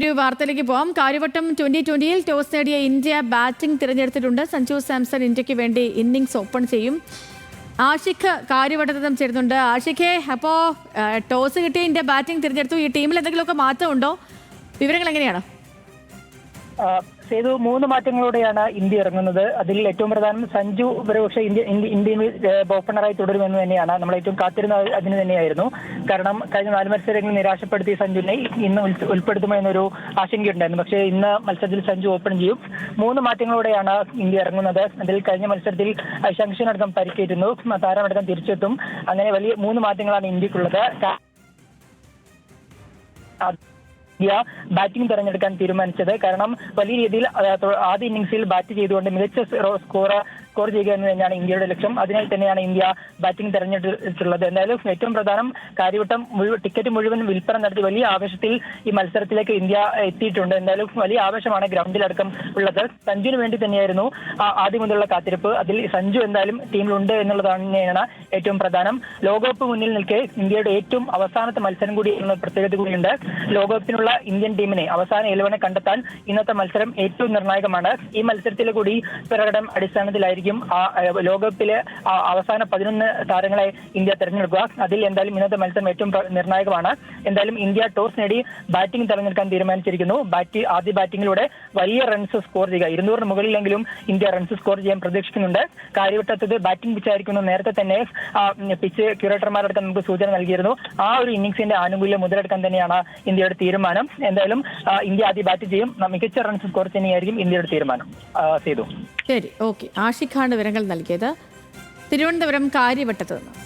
ഒരു വാർത്തയിലേക്ക് പോവാം. കാര്യവട്ടം ട്വന്റി ട്വന്റിയിൽ ടോസ് നേടിയ ഇന്ത്യ ബാറ്റിംഗ് തിരഞ്ഞെടുത്തിട്ടുണ്ട്. സഞ്ജു സാംസൺ ഇന്ത്യയ്ക്ക് വേണ്ടി ഇന്നിംഗ്സ് ഓപ്പൺ ചെയ്യും. ആഷിഖ് കാര്യവട്ടത്തും ചേരുന്നുണ്ട്. ആഷിഖെ അപ്പോ ടോസ് കിട്ടിയ ഇന്ത്യ ബാറ്റിംഗ് തിരഞ്ഞെടുത്തു. ഈ ടീമിൽ എന്തെങ്കിലുമൊക്കെ മാറ്റമുണ്ടോ? വിവരങ്ങൾ എങ്ങനെയാണ്? സേതു മൂന്ന് മാറ്റങ്ങളോടെയാണ് ഇന്ത്യ ഇറങ്ങുന്നത്. അതിൽ ഏറ്റവും പ്രധാനം സഞ്ജു ഒരുപക്ഷെ ഇന്ത്യ ഇന്ത്യ- ഇന്ത്യയിൽ ഓപ്പണറായി തുടരുമെന്ന് തന്നെയാണ്. നമ്മൾ ഏറ്റവും കാത്തിരുന്ന അതിന് തന്നെയായിരുന്നു. കാരണം കഴിഞ്ഞ നാല് മത്സരങ്ങളിൽ നിരാശപ്പെടുത്തിയ സഞ്ജുവിനെ ഇന്ന് ഉൾ- ഉൾപ്പെടുത്തുമോ എന്നൊരു ആശങ്കയുണ്ടായിരുന്നു. പക്ഷേ ഇന്ന് മത്സരത്തിൽ സഞ്ജു ഓപ്പൺ ചെയ്യും. മൂന്ന് മാറ്റങ്ങളോടെയാണ് ഇന്ത്യ ഇറങ്ങുന്നത്. അതിൽ കഴിഞ്ഞ മത്സരത്തിൽ ശംഖിനടക്കം പരിക്കേറ്റുന്നു താരമടക്കം തിരിച്ചെത്തും. അങ്ങനെ വലിയ മൂന്ന് മാറ്റങ്ങളാണ് ഇന്ത്യക്കുള്ളത്. ഇന്ത്യ ബാറ്റിംഗ് തെരഞ്ഞെടുക്കാൻ തീരുമാനിച്ചത്. കാരണം വലിയ രീതിയിൽ ആദ്യ ഇന്നിംഗ്സിൽ ബാറ്റ് ചെയ്തുകൊണ്ട് മികച്ച സ്കോർ സ്കോർ ചെയ്യുക എന്ന് തന്നെയാണ് ഇന്ത്യയുടെ ലക്ഷ്യം. അതിനായി തന്നെയാണ് ഇന്ത്യ ബാറ്റിംഗ് തെരഞ്ഞെടുത്തിട്ടുള്ളത്. എന്തായാലും ഏറ്റവും പ്രധാനം കാര്യവട്ടം മുഴുവൻ ടിക്കറ്റ് മുഴുവൻ വിൽപ്പന നടത്തി വലിയ ആവേശത്തിൽ ഈ മത്സരത്തിലേക്ക് ഇന്ത്യ എത്തിയിട്ടുണ്ട്. എന്തായാലും വലിയ ആവേശമാണ് ഗ്രൗണ്ടിലടക്കം ഉള്ളത്. സഞ്ജുവിന് വേണ്ടി തന്നെയായിരുന്നു ആദ്യം മുതലുള്ള കാത്തിരിപ്പ്. അതിൽ സഞ്ജു എന്തായാലും ടീമിലുണ്ട് എന്നുള്ളതാണ് തന്നെയാണ് ഏറ്റവും പ്രധാനം. ലോകകപ്പ് മുന്നിൽ നിൽക്കെ ഇന്ത്യയുടെ ഏറ്റവും അവസാനത്തെ മത്സരം കൂടി എന്ന പ്രത്യേകത കൂടിയുണ്ട്. ലോകകപ്പിനുള്ള ഇന്ത്യൻ ടീമിനെ അവസാന ഇലവനെ കണ്ടെത്താൻ ഇന്നത്തെ മത്സരം ഏറ്റവും നിർണായകമാണ്. ഈ മത്സരത്തിലെ കൂടി പ്രകടനം അടിസ്ഥാനത്തിലായിരിക്കും ആ ഏഹ്, ലോകകപ്പിലെ അവസാന പതിനൊന്ന് താരങ്ങളെ ഇന്ത്യ തെരഞ്ഞെടുക്കുക. അതിൽ എന്തായാലും ഇന്നത്തെ മത്സരം ഏറ്റവും നിർണായകമാണ്. എന്തായാലും ഇന്ത്യ ടോസ് നേടി ബാറ്റിംഗ് തെരഞ്ഞെടുക്കാൻ തീരുമാനിച്ചിരിക്കുന്നു. ബാറ്റ് ആദ്യ ബാറ്റിംഗിലൂടെ വലിയ റൺസ് സ്കോർ ചെയ്യുക. ഇരുന്നൂറിന് മുകളിലെങ്കിലും ഇന്ത്യ റൺസ് സ്കോർ ചെയ്യാൻ പ്രതീക്ഷിക്കുന്നുണ്ട്. കാര്യവട്ടത്തത് ബാറ്റിംഗ് പിച്ചായിരിക്കുന്നു നേരത്തെ തന്നെ ആ, പിച്ച് ക്യൂറേറ്റർമാരടക്കം നമുക്ക് സൂചന നൽകിയിരുന്നു. ആ ഒരു ഇന്നിംഗ്സിന്റെ ആനുകൂല്യം മുതലെടുക്കാൻ തന്നെയാണ് ഇന്ത്യയുടെ തീരുമാനം. എന്തായാലും ഇന്ത്യ ആദ്യം ബാറ്റ് ചെയ്യും. മികച്ച റൺസ് സ്കോർ തന്നെയായിരിക്കും ഇന്ത്യയുടെ തീരുമാനം. ചെയ്തു ശരി. ഓക്കെ. ആഷിഖാണ് വിവരങ്ങൾ നൽകിയത് തിരുവനന്തപുരം കാര്യവട്ടത്ത് നിന്ന്.